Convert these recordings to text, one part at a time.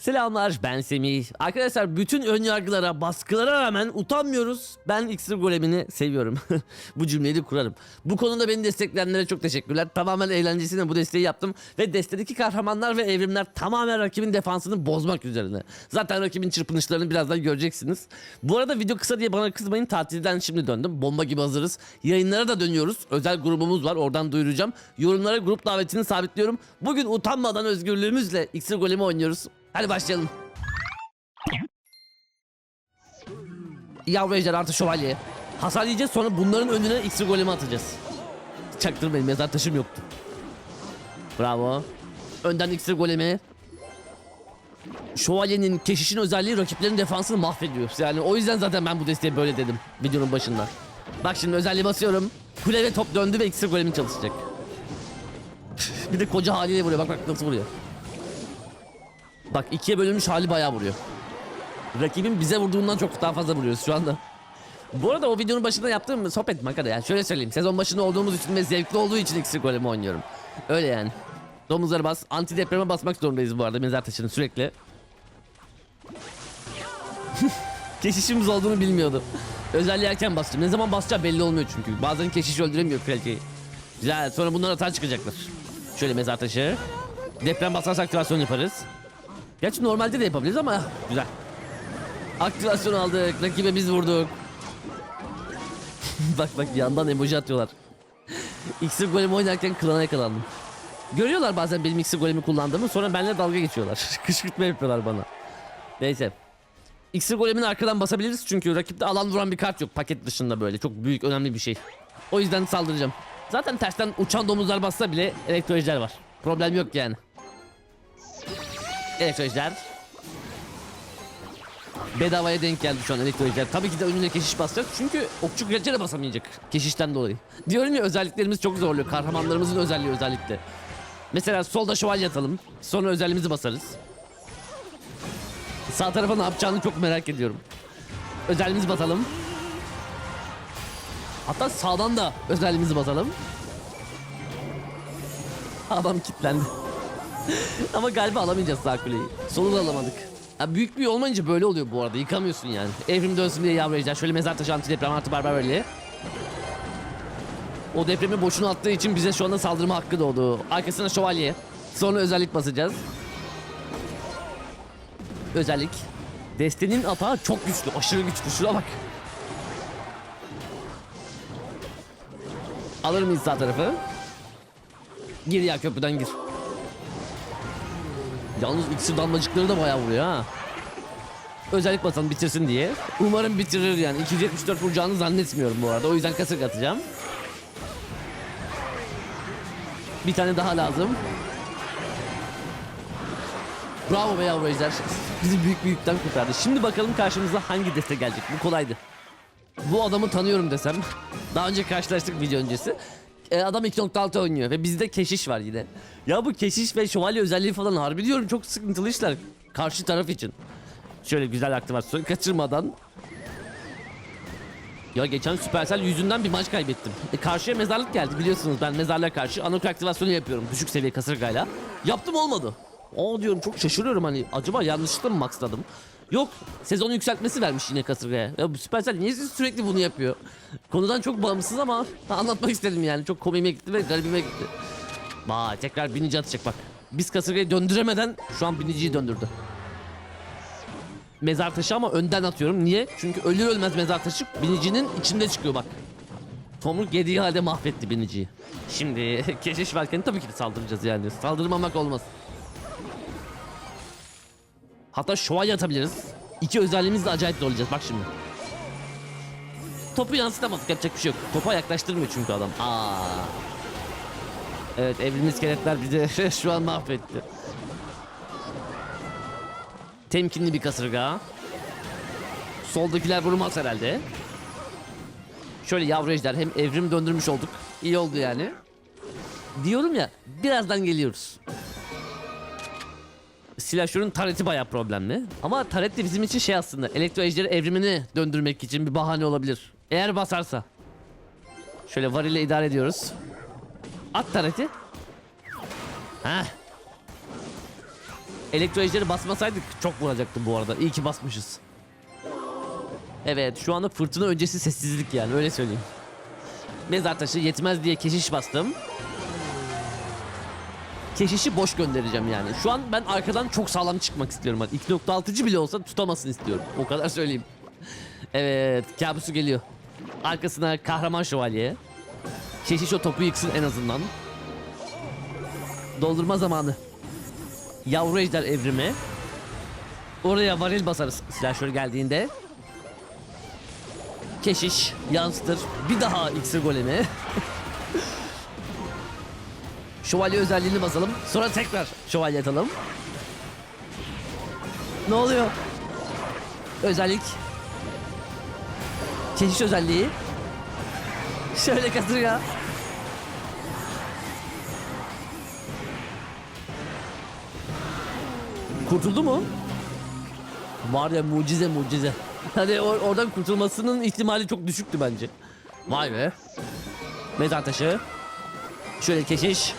Selamlar ben Semih. Arkadaşlar bütün ön yargılara, baskılara rağmen utanmıyoruz. Ben iksir golemini seviyorum. bu cümleyi de kurarım. Bu konuda beni destekleyenlere çok teşekkürler. Tamamen eğlencesine bu desteği yaptım. Ve destedeki kahramanlar ve evrimler tamamen rakibin defansını bozmak üzerine. Zaten rakibin çırpınışlarını birazdan göreceksiniz. Bu arada video kısa diye bana kızmayın. Tatilden şimdi döndüm. Bomba gibi hazırız. Yayınlara da dönüyoruz. Özel grubumuz var. Oradan duyuracağım. Yorumlara grup davetini sabitliyorum. Bugün utanmadan özgürlüğümüzle iksir golemi oynuyoruz. Hadi başlayalım. Yavru ejder artı şövalye. Hasar yiyeceğiz sonra bunların önüne iksir golemi atacağız. Çaktırmayın mezar taşım yoktu. Bravo. Önden iksir golemi. Şövalyenin keşişin özelliği rakiplerin defansını mahvediyor. Yani o yüzden zaten ben bu desteği böyle dedim videonun başında. Bak şimdi özelliği basıyorum. Kule ve top döndü ve iksir golemi çalışacak. bir de koca haliyle vuruyor. Bak bak nasıl vuruyor. Bak ikiye bölünmüş hali bayağı vuruyor. Rakibin bize vurduğundan çok daha fazla vuruyoruz şu anda. Bu arada o videonun başında yaptığım sohbet makara yani şöyle söyleyeyim. Sezon başında olduğumuz için ve zevkli olduğu için iksir golemi oynuyorum. Öyle yani. Domuzları bas. Antidepreme basmak zorundayız bu arada mezar taşını sürekli. Keşişimiz olduğunu bilmiyordum. Özelliği basacağım. Ne zaman basacağı belli olmuyor çünkü. Bazen keşiş öldüremiyor kraliçeyi. Güzel. Sonra bunlar hata çıkacaklar. Şöyle mezar taşı. Deprem basarsa aktivasyon yaparız. Gerçi normalde de yapabiliriz ama güzel. Aktivasyon aldık. Rakibe biz vurduk. bak bak yandan emoji atıyorlar. İksir golemi oynarken klana yakalandım. Görüyorlar bazen benim iksir golemi kullandığımı sonra benimle dalga geçiyorlar. Kışkırtma yapıyorlar bana. Neyse. İksir golemini arkadan basabiliriz çünkü rakipte alan vuran bir kart yok paket dışında böyle. Çok büyük önemli bir şey. O yüzden saldıracağım. Zaten tersten uçan domuzlar bassa bile elektro ejder var. Problem yok yani. Elektro ejder. Bedavaya denk geldi şu an elektro ejder. Tabii ki de önüne keşiş basacak çünkü okçu kraliçe basamayacak keşişten dolayı. Diyorum ya özelliklerimiz çok zorluyor. Kahramanlarımızın özelliği özellikle. Mesela solda şövalye atalım. Sonra özelliğimizi basarız. Sağ tarafa ne yapacağını çok merak ediyorum. Özelliğimizi basalım. Hatta sağdan da özelliğimizi basalım. Adam kilitlendi. Ama galiba alamayacağız sağ kuleyi. Solu da alamadık. Ya büyük bir olmayınca böyle oluyor bu arada. Yıkamıyorsun yani. Evrim dönsün diye yavru. Şöyle mezar taşı antideprem artı barbar böyle. O depremi boşuna attığı için bize şu anda saldırma hakkı doğdu. Arkasına şövalye. Sonra özellik basacağız. Özellik. Destenin atağı çok güçlü. Aşırı güçlü. Şuna bak. Alır mıyız sağ tarafı? Gir ya köprüden gir. Yalnız iksir damlacıkları da bayağı vuruyor ha. Özellik basalım bitirsin diye. Umarım bitirir yani. 274 vuracağını zannetmiyorum bu arada. O yüzden kasık atacağım. Bir tane daha lazım. Bravo be yavru ejder. Bizi büyük bir yükten kurtardı. Şimdi bakalım karşımıza hangi deste gelecek. Bu kolaydı. Bu adamı tanıyorum desem. Daha önce karşılaştık video öncesi. Ee, adam 2.6 oynuyor ve bizde keşiş var yine. Ya bu keşiş ve şövalye özelliği falan harbi diyorum çok sıkıntılı işler. Karşı taraf için. Şöyle güzel aktivasyon kaçırmadan. Ya geçen Supercell yüzünden bir maç kaybettim. E, karşıya mezarlık geldi biliyorsunuz ben mezarlığa karşı anok aktivasyonu yapıyorum düşük seviye kasırgayla. Yaptım olmadı. O diyorum çok şaşırıyorum hani acaba yanlışlıkla mı maxladım? Yok sezonu yükseltmesi vermiş yine kasırgaya. Ya bu Supercell niye sürekli bunu yapıyor? Konudan çok bağımsız ama anlatmak istedim yani. Çok komiğime gitti ve garibime gitti. Vay tekrar binici atacak bak. Biz kasırgayı döndüremeden şu an biniciyi döndürdü. Mezar taşı ama önden atıyorum. Niye? Çünkü ölür ölmez mezar taşı binicinin içinde çıkıyor bak. Tomruk yediği halde mahvetti biniciyi. Şimdi keşiş varken tabii ki de saldıracağız yani. Saldırmamak olmaz. Hatta şövalye atabiliriz. İki özelliğimiz de acayip zorlayacağız. Bak şimdi. Topu yansıtamadık yapacak bir şey yok. Topa yaklaştırmıyor çünkü adam. Aa. Evet evrim iskeletler bizi şu an mahvetti. Temkinli bir kasırga. Soldakiler vurmaz herhalde. Şöyle yavru ejder hem evrim döndürmüş olduk. İyi oldu yani. Diyorum ya birazdan geliyoruz. Silahşörün tareti bayağı problemli. Ama taret de bizim için şey aslında. Elektro ejderi evrimini döndürmek için bir bahane olabilir. Eğer basarsa. Şöyle var ile idare ediyoruz. At tareti. Heh. Elektro ejderi basmasaydık çok vuracaktı bu arada. İyi ki basmışız. Evet şu anda fırtına öncesi sessizlik yani öyle söyleyeyim. Mezar taşı yetmez diye keşiş bastım. Keşişi boş göndereceğim yani. Şu an ben arkadan çok sağlam çıkmak istiyorum. Hani 2.6'cı bile olsa tutamasın istiyorum. O kadar söyleyeyim. Evet kabusu geliyor. Arkasına kahraman şövalye. Keşiş o topu yıksın en azından. Doldurma zamanı. Yavru ejder evrimi. Oraya varil basarız silahşör geldiğinde. Keşiş yansıtır. Bir daha iksir golemi. şövalye özelliğini basalım. Sonra tekrar şövalye atalım. Ne oluyor? Özellik. Keşiş özelliği. Şöyle katır ya. Kurtuldu mu? Var ya mucize mucize. Hani or- oradan kurtulmasının ihtimali çok düşüktü bence. Vay be. Mezar taşı. Şöyle keşiş.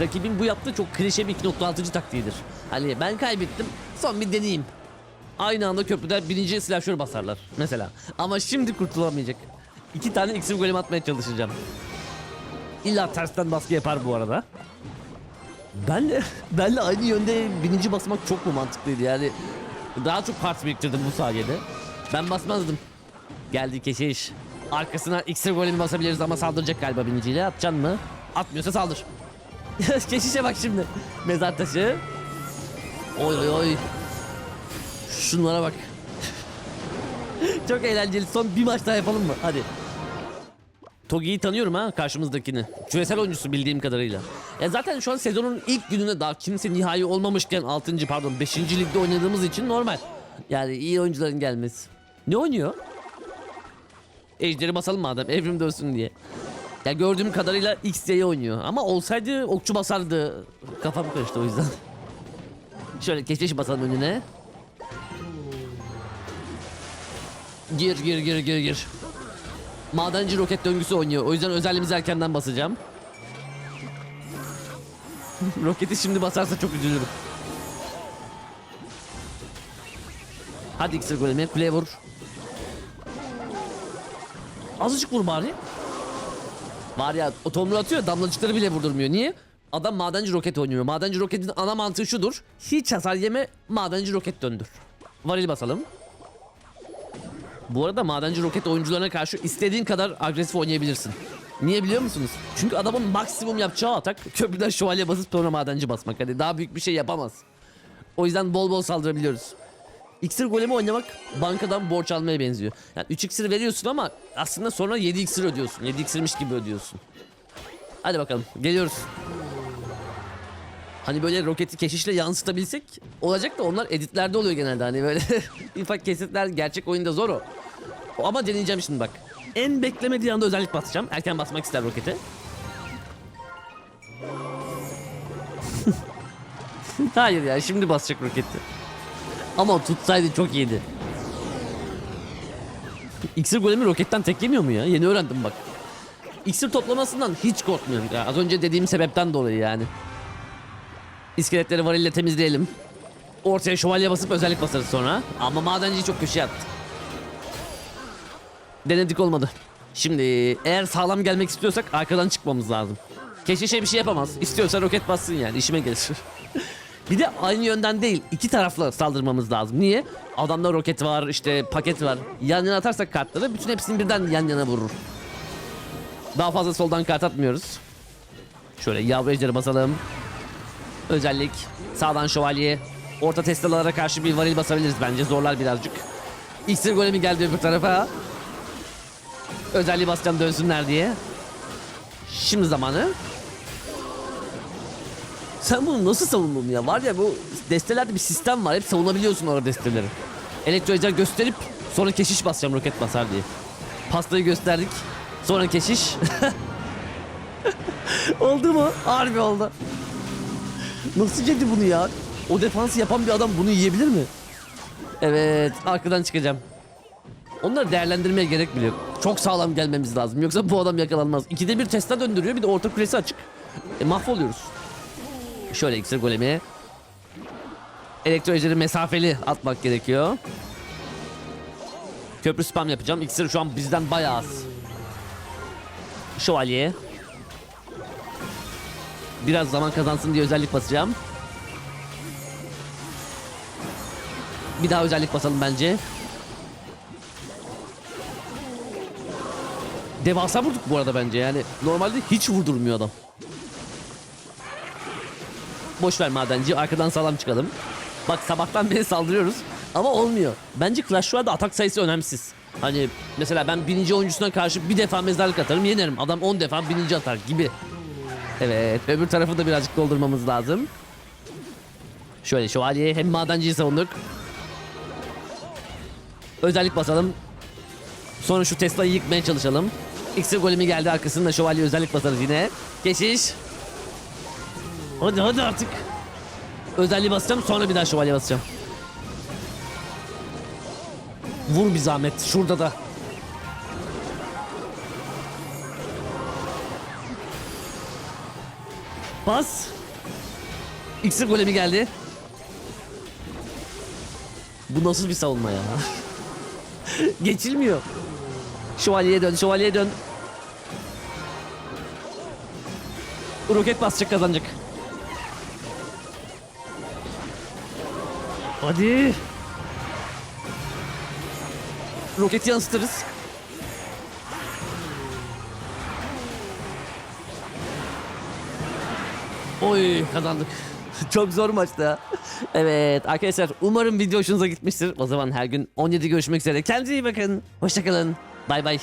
Rakibin bu yaptığı çok klişe bir 2.6. taktiğidir. Hani ben kaybettim son bir deneyeyim. Aynı anda köprüden birinci silahşör basarlar mesela. Ama şimdi kurtulamayacak. İki tane iksir golem atmaya çalışacağım. İlla tersten baskı yapar bu arada. Benle, benle aynı yönde birinci basmak çok mu mantıklıydı yani. Daha çok part biriktirdim bu sayede. Ben basmazdım. Geldi keşiş. Arkasına iksir golemi basabiliriz ama saldıracak galiba biniciyle. Atacaksın mı? Atmıyorsa saldır. Keşişe bak şimdi. Mezar taşı. Oy oy oy. Şunlara bak. Çok eğlenceli. Son bir maç daha yapalım mı? Hadi. Togi'yi tanıyorum ha karşımızdakini. Küresel oyuncusu bildiğim kadarıyla. Ya zaten şu an sezonun ilk gününde daha kimse nihai olmamışken 6. pardon 5. ligde oynadığımız için normal. Yani iyi oyuncuların gelmesi. Ne oynuyor? Ejderi basalım madem evrim dönsün diye. Ya gördüğüm kadarıyla XD'yi oynuyor. Ama olsaydı okçu basardı. Kafam karıştı o yüzden. Şöyle keşkeş basalım önüne. Gir gir gir gir gir. Madenci roket döngüsü oynuyor. O yüzden özelliğimizi erkenden basacağım. Roketi şimdi basarsa çok üzülürüm. Hadi iksir golemi kuleye vur. Azıcık vur bari. Var ya o atıyor damlacıkları bile vurdurmuyor. Niye? Adam madenci roket oynuyor. Madenci roketin ana mantığı şudur. Hiç hasar yeme madenci roket döndür. Varil basalım. Bu arada madenci roket oyuncularına karşı istediğin kadar agresif oynayabilirsin. Niye biliyor musunuz? Çünkü adamın maksimum yapacağı atak köprüden şövalye basıp sonra madenci basmak. Hani daha büyük bir şey yapamaz. O yüzden bol bol saldırabiliyoruz. İksir golemi oynamak bankadan borç almaya benziyor. Yani 3 iksir veriyorsun ama aslında sonra 7 iksir ödüyorsun. 7 iksirmiş gibi ödüyorsun. Hadi bakalım geliyoruz. Hani böyle roketi keşişle yansıtabilsek olacak da onlar editlerde oluyor genelde hani böyle ufak kesitler gerçek oyunda zor o. Ama deneyeceğim şimdi bak. En beklemediği anda özellik basacağım. Erken basmak ister roketi. Hayır ya şimdi basacak roketi. Ama tutsaydı çok iyiydi. İksir golemi roketten tek yemiyor mu ya? Yeni öğrendim bak. İksir toplamasından hiç korkmuyorum. Ya, az önce dediğim sebepten dolayı yani. İskeletleri varille temizleyelim. Ortaya şövalye basıp özellik basarız sonra. Ama madenciyi çok köşeye attı. Denedik olmadı. Şimdi eğer sağlam gelmek istiyorsak arkadan çıkmamız lazım. Keşişe bir şey yapamaz. İstiyorsa roket bassın yani işime gelir. bir de aynı yönden değil iki tarafla saldırmamız lazım. Niye? Adamda roket var işte paket var. Yan yana atarsak kartları bütün hepsini birden yan yana vurur. Daha fazla soldan kart atmıyoruz. Şöyle yavru ejderi basalım. Özellik sağdan şövalye. Orta testalara karşı bir varil basabiliriz bence. Zorlar birazcık. İksir golemi geldi öbür tarafa. Özelliği basacağım dönsünler diye. Şimdi zamanı. Sen bunu nasıl savundun ya? Var ya bu destelerde bir sistem var. Hep savunabiliyorsun orada desteleri. Elektro gösterip sonra keşiş basacağım roket basar diye. Pastayı gösterdik. Sonra keşiş. oldu mu? Harbi oldu. Nasıl yedi bunu ya? O defansı yapan bir adam bunu yiyebilir mi? Evet, arkadan çıkacağım. Onları değerlendirmeye gerek bile yok. Çok sağlam gelmemiz lazım. Yoksa bu adam yakalanmaz. İkide bir testa döndürüyor bir de orta kulesi açık. E, mahvoluyoruz. Şöyle iksir golemi. Elektro ejderi mesafeli atmak gerekiyor. Köprü spam yapacağım. İksir şu an bizden bayağı az. Şövalye. Biraz zaman kazansın diye özellik basacağım. Bir daha özellik basalım bence. Devasa vurduk bu arada bence yani. Normalde hiç vurdurmuyor adam. Boş ver madenci. Arkadan sağlam çıkalım. Bak sabahtan beri saldırıyoruz. Ama olmuyor. Bence Clash Royale'da atak sayısı önemsiz. Hani mesela ben bininci oyuncusuna karşı bir defa mezarlık atarım yenerim. Adam 10 defa bininci atar gibi. Evet öbür tarafı da birazcık doldurmamız lazım. Şöyle şövalye hem madenciyi savunduk. Özellik basalım. Sonra şu Tesla'yı yıkmaya çalışalım. İksir golemi geldi arkasında şövalye özellik basarız yine. Geçiş. Hadi hadi artık. Özelliği basacağım sonra bir daha şövalye basacağım. Vur bir zahmet şurada da. Bas. İksir golemi geldi. Bu nasıl bir savunma ya? Geçilmiyor. Şövalyeye dön, şövalyeye dön. Roket basacak kazanacak. Hadi. Roketi yansıtırız. Oy kazandık. Çok zor maçtı. Evet arkadaşlar umarım video hoşunuza gitmiştir. O zaman her gün 17 görüşmek üzere. Kendinize iyi bakın. Hoşçakalın. Bay bay.